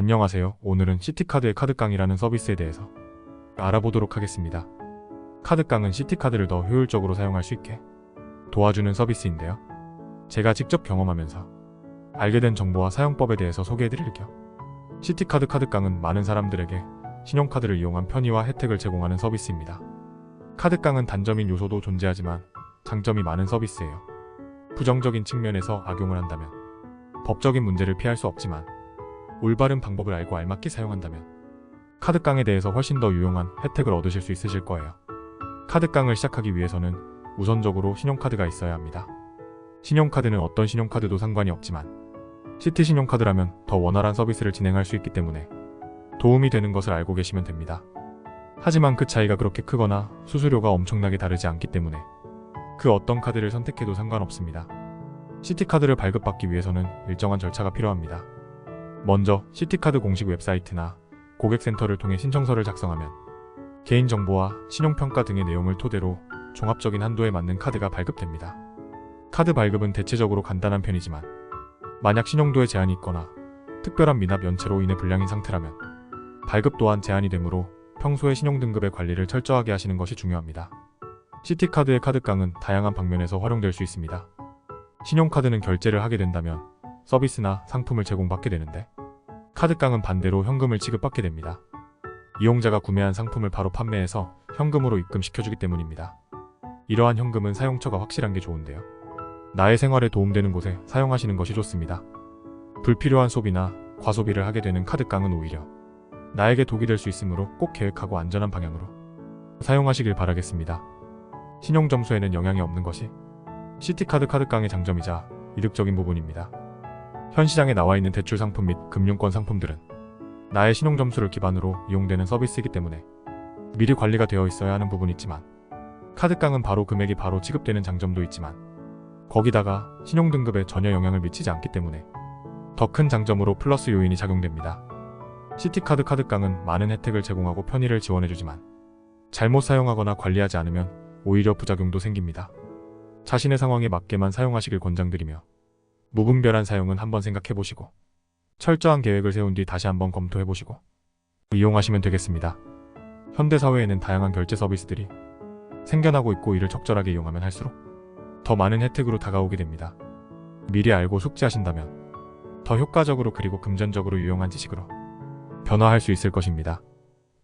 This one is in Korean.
안녕하세요. 오늘은 시티카드의 카드깡이라는 서비스에 대해서 알아보도록 하겠습니다. 카드깡은 시티카드를 더 효율적으로 사용할 수 있게 도와주는 서비스인데요. 제가 직접 경험하면서 알게 된 정보와 사용법에 대해서 소개해드릴게요. 시티카드 카드깡은 많은 사람들에게 신용카드를 이용한 편의와 혜택을 제공하는 서비스입니다. 카드깡은 단점인 요소도 존재하지만 장점이 많은 서비스예요. 부정적인 측면에서 악용을 한다면 법적인 문제를 피할 수 없지만 올바른 방법을 알고 알맞게 사용한다면 카드깡에 대해서 훨씬 더 유용한 혜택을 얻으실 수 있으실 거예요. 카드깡을 시작하기 위해서는 우선적으로 신용카드가 있어야 합니다. 신용카드는 어떤 신용카드도 상관이 없지만 시티 신용카드라면 더 원활한 서비스를 진행할 수 있기 때문에 도움이 되는 것을 알고 계시면 됩니다. 하지만 그 차이가 그렇게 크거나 수수료가 엄청나게 다르지 않기 때문에 그 어떤 카드를 선택해도 상관없습니다. 시티카드를 발급받기 위해서는 일정한 절차가 필요합니다. 먼저 시티카드 공식 웹사이트나 고객센터를 통해 신청서를 작성하면 개인정보와 신용평가 등의 내용을 토대로 종합적인 한도에 맞는 카드가 발급됩니다. 카드 발급은 대체적으로 간단한 편이지만 만약 신용도에 제한이 있거나 특별한 미납 연체로 인해 불량인 상태라면 발급 또한 제한이 되므로 평소에 신용등급의 관리를 철저하게 하시는 것이 중요합니다. 시티카드의 카드깡은 다양한 방면에서 활용될 수 있습니다. 신용카드는 결제를 하게 된다면 서비스나 상품을 제공받게 되는데 카드깡은 반대로 현금을 지급받게 됩니다. 이용자가 구매한 상품을 바로 판매해서 현금으로 입금시켜주기 때문입니다. 이러한 현금은 사용처가 확실한 게 좋은데요. 나의 생활에 도움되는 곳에 사용하시는 것이 좋습니다. 불필요한 소비나 과소비를 하게 되는 카드깡은 오히려 나에게 독이 될 수 있으므로 꼭 계획하고 안전한 방향으로 사용하시길 바라겠습니다. 신용 점수에는 영향이 없는 것이 시티카드 카드깡의 장점이자 이득적인 부분입니다. 현 시장에 나와 있는 대출 상품 및 금융권 상품들은 나의 신용 점수를 기반으로 이용되는 서비스이기 때문에 미리 관리가 되어 있어야 하는 부분이 있지만 카드깡은 바로 금액이 바로 지급되는 장점도 있지만 거기다가 신용 등급에 전혀 영향을 미치지 않기 때문에 더 큰 장점으로 플러스 요인이 작용됩니다. 시티카드 카드깡은 많은 혜택을 제공하고 편의를 지원해주지만 잘못 사용하거나 관리하지 않으면 오히려 부작용도 생깁니다. 자신의 상황에 맞게만 사용하시길 권장드리며 무분별한 사용은 한번 생각해보시고 철저한 계획을 세운 뒤 다시 한번 검토해보시고 이용하시면 되겠습니다. 현대사회에는 다양한 결제 서비스들이 생겨나고 있고 이를 적절하게 이용하면 할수록 더 많은 혜택으로 다가오게 됩니다. 미리 알고 숙지하신다면 더 효과적으로 그리고 금전적으로 유용한 지식으로 변화할 수 있을 것입니다.